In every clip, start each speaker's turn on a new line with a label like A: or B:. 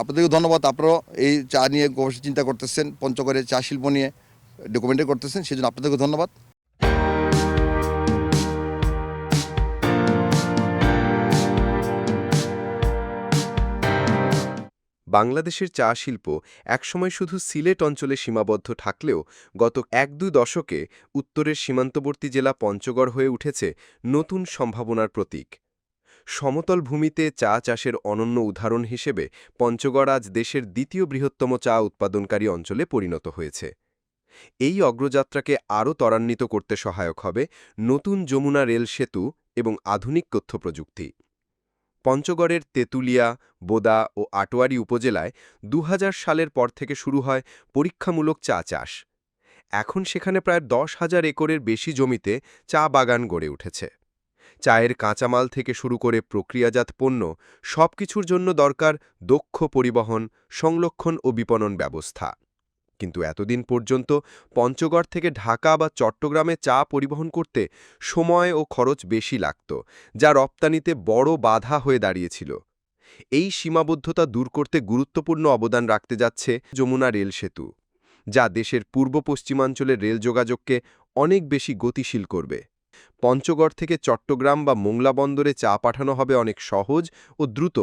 A: আপনাদেরকে ধন্যবাদ। আপনারাও এই চা নিয়ে গবেষণা চিন্তা করতেছেন পঞ্চগড়ের চা শিল্প নিয়ে ডকুমেন্টারি করতেছেন সেই জন্য আপনাদেরকে ধন্যবাদ।
B: বাংলাদেশের চা শিল্প একসময় শুধু সিলেট অঞ্চলে সীমাবদ্ধ থাকলেও গত এক দুই দশকে উত্তরের সীমান্তবর্তী জেলা পঞ্চগড় হয়ে উঠেছে নতুন সম্ভাবনার প্রতীক। সমতল ভূমিতে চা চাষের অনন্য উদাহরণ হিসেবে পঞ্চগড় আজ দেশের দ্বিতীয় বৃহত্তম চা উৎপাদনকারী অঞ্চলে পরিণত হয়েছে। এই অগ্রযাত্রাকে আরও ত্বরান্বিত করতে সহায়ক হবে নতুন যমুনা রেল সেতু এবং আধুনিক তথ্য প্রযুক্তি। পঞ্চগড়ের তেঁতুলিয়া, বোদা ও আটোয়ারি উপজেলায় দু হাজার সালের পর থেকে শুরু হয় পরীক্ষামূলক চা চাষ। এখন সেখানে প্রায় দশ হাজার একরের বেশি জমিতে চা বাগান গড়ে উঠেছে। চায়ের কাঁচামাল থেকে শুরু করে প্রক্রিয়াজাত পণ্য সবকিছুর জন্য দরকার দক্ষ পরিবহন, সংরক্ষণ ও বিপণন ব্যবস্থা। কিন্তু এতদিন পর্যন্ত পঞ্চগড় থেকে ঢাকা বা চট্টগ্রামে চা পরিবহন করতে সময় ও খরচ বেশি লাগত, যা রপ্তানিতে বড় বাধা হয়ে দাঁড়িয়েছিল। এই সীমাবদ্ধতা দূর করতে গুরুত্বপূর্ণ অবদান রাখতে যাচ্ছে যমুনা রেল সেতু, যা দেশের পূর্ব পশ্চিমাঞ্চলের রেল যোগাযোগকে অনেক বেশি গতিশীল করবে। পঞ্চগড় থেকে চট্টগ্রাম বা মোংলা বন্দরে চা পাঠানো হবে অনেক সহজ ও দ্রুত।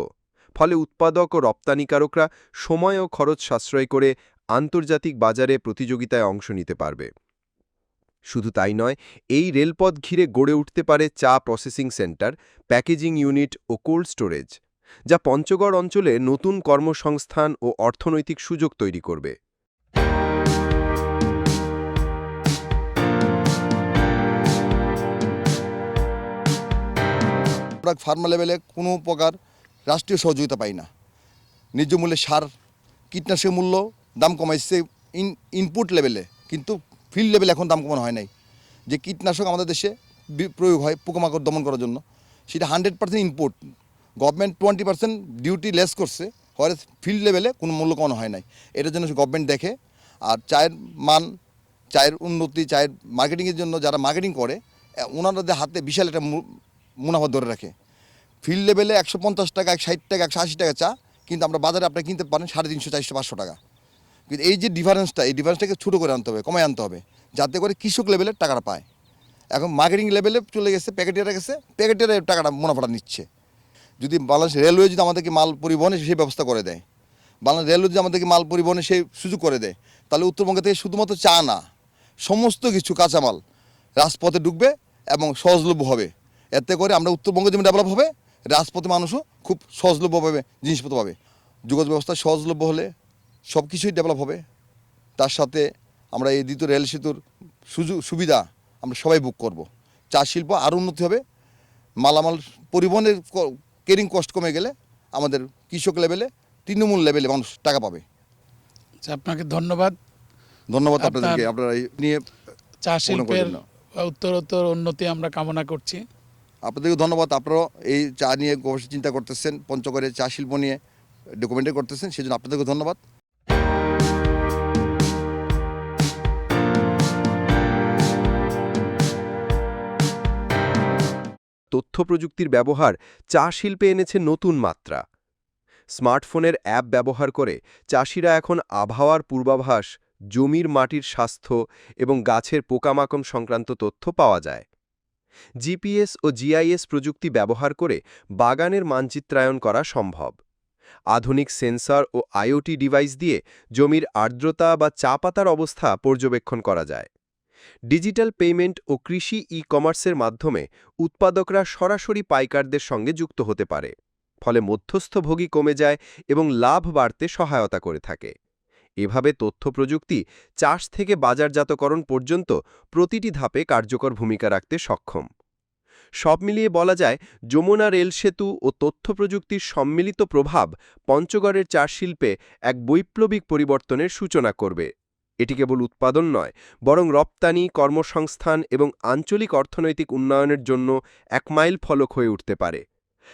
B: ফলে উৎপাদক ও রপ্তানিকারকরা সময় ও খরচ সাশ্রয় করে আন্তর্জাতিক বাজারে প্রতিযোগিতায় অংশ নিতে পারবে। শুধু তাই নয়, এই রেলপথ ঘিরে গড়ে উঠতে পারে চা প্রসেসিং সেন্টার, প্যাকেজিং ইউনিট ও কোল্ড স্টোরেজ, যা পঞ্চগড় অঞ্চলে নতুন কর্মসংস্থান ও অর্থনৈতিক সুযোগ তৈরি করবে।
A: আমরা ফার্মা লেভেলে কোনো প্রকার রাষ্ট্রীয় সহযোগিতা পাই না। ন্যায্য মূল্যে সার, কীটনাশক মূল্য দাম কমাইছে ইন ইনপুট লেভেলে কিন্তু ফিল্ড লেভেলে এখন দাম কমানো হয় নাই। যে কীটনাশক আমাদের দেশে প্রয়োগ হয় পোকামাকড় দমন করার জন্য, সেটা hundred percent input government twenty percent duty less করছে হরে ফিল্ড লেভেলে কোনো মূল্য কমানো হয় নাই। এটার জন্য গভর্নমেন্ট দেখে, আর চায়ের মান, চায়ের উন্নতি, চায়ের মার্কেটিংয়ের জন্য যারা মার্কেটিং করে ওনাদের হাতে বিশাল একটা মুনাফা ধরে রাখে। ফিল্ড লেভেলে একশো পঞ্চাশ টাকা এক ষাট টাকা, একশো আশি টাকা চা, কিন্তু আমরা বাজারে আপনি কিনতে পারেন সাড়ে তিনশো, চারশো, পাঁচশো টাকা। কিন্তু এই যে ডিফারেন্সটা এই ডিফারেন্সটাকে ছোটো করে আনতে হবে, কমায় আনতে হবে, যাতে করে কৃষক লেভেলের টাকাটা পায়। এখন মার্কেটিং লেভেলে চলে গেছে প্যাকেটিয়ারা গেছে প্যাকেটিয়ারা টাকাটা মুনাফাটা নিচ্ছে। যদি বাংলাদেশ রেলওয়ে যদি আমাদেরকে মাল পরিবহনে সেই ব্যবস্থা করে দেয়, বাংলাদেশ রেলওয়ে যদি আমাদেরকে মাল পরিবহনে সেই সুযোগ করে দেয়, তাহলে উত্তরবঙ্গ থেকে শুধুমাত্র চা না, সমস্ত কিছু কাঁচামাল রাজপথে ঢুকবে এবং সহজলভ্য হবে। এতে করে আমরা উত্তরবঙ্গ যেমন ডেভেলপ হবে রাজপথে মানুষও খুব সহজলভ্যভাবে জিনিসপত্র পাবে। যোগাযোগ ব্যবস্থা সহজলভ্য হলে সব কিছুই ডেভেলপ হবে। তার সাথে আমরা এই দ্বিতীয় রেল সেতুর সুযোগ সুবিধা আমরা সবাই বুক করব। চা শিল্প আরও উন্নতি হবে। মালামাল পরিবহনের কেরিং কস্ট কমে গেলে আমাদের কৃষক লেভেলে তৃণমূল লেভেলে মানুষ টাকা পাবে।
C: আচ্ছা, আপনাকে ধন্যবাদ।
A: ধন্যবাদ আপনাদেরকে। আপনারা নিয়ে
C: চা শিল্পের উত্তরোত্তর উন্নতি আমরা কামনা করছি।
A: আপনাদেরকে ধন্যবাদ। আপনারাও এই চা নিয়ে চিন্তা করতেছেন পঞ্চগড়ের চা শিল্প নিয়ে ডকুমেন্টারি করতেছেন সেই জন্য আপনাদেরকে ধন্যবাদ।
B: তথ্য প্রযুক্তির ব্যবহার চা শিল্পে এনেছে নতুন মাত্রা। স্মার্টফোনের অ্যাপ ব্যবহার করে চাষিরা এখন আবহাওয়ার পূর্বাভাস, জমির মাটির স্বাস্থ্য এবং গাছের পোকামাকড় সংক্রান্ত তথ্য পাওয়া যায়। জিপিএস ও জিআইএস প্রযুক্তি ব্যবহার করে বাগানের মানচিত্রায়ন করা সম্ভব। আধুনিক সেন্সর ও আইওটি ডিভাইস দিয়ে জমির আর্দ্রতা বা চা পাতার অবস্থা পর্যবেক্ষণ করা যায়। ডিজিটাল পেমেন্ট ও কৃষি ই কমার্সের মাধ্যমে উৎপাদকরা সরাসরি পাইকারদের সঙ্গে যুক্ত হতে পারে, ফলে মধ্যস্থভোগী কমে যায় এবং লাভ বাড়তে সহায়তা করে থাকে। এভাবে তথ্য প্রযুক্তি চাষ থেকে বাজারজাতকরণ পর্যন্ত প্রতিটি ধাপে কার্যকর ভূমিকা রাখতে সক্ষম। সব মিলিয়ে বলা যায়, যমুনা রেল সেতু ও তথ্য প্রযুক্তির সম্মিলিত প্রভাব পঞ্চগড়ের চাষ শিল্পে এক বৈপ্লবিক পরিবর্তনের সূচনা করবে। এটি কেবল উৎপাদন নয়, বরং রপ্তানি, কর্মসংস্থান এবং আঞ্চলিক অর্থনৈতিক উন্নয়নের জন্য এক মাইল ফলক হয়ে উঠতে পারে।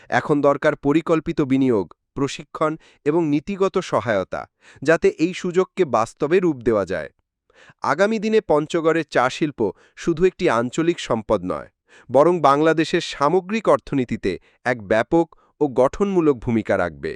B: এখন দরকার পরিকল্পিত বিনিয়োগ প্রশিক্ষণ এবং নীতিগত সহায়তা, যাতে এই সুযোগকে বাস্তবে রূপ দেওয়া যায়। আগামী দিনে পঞ্চগড়ের চা শিল্প শুধু একটি আঞ্চলিক সম্পদ নয়, বরং বাংলাদেশের সামগ্রিক অর্থনীতিতে এক ব্যাপক ও গঠনমূলক ভূমিকা রাখবে।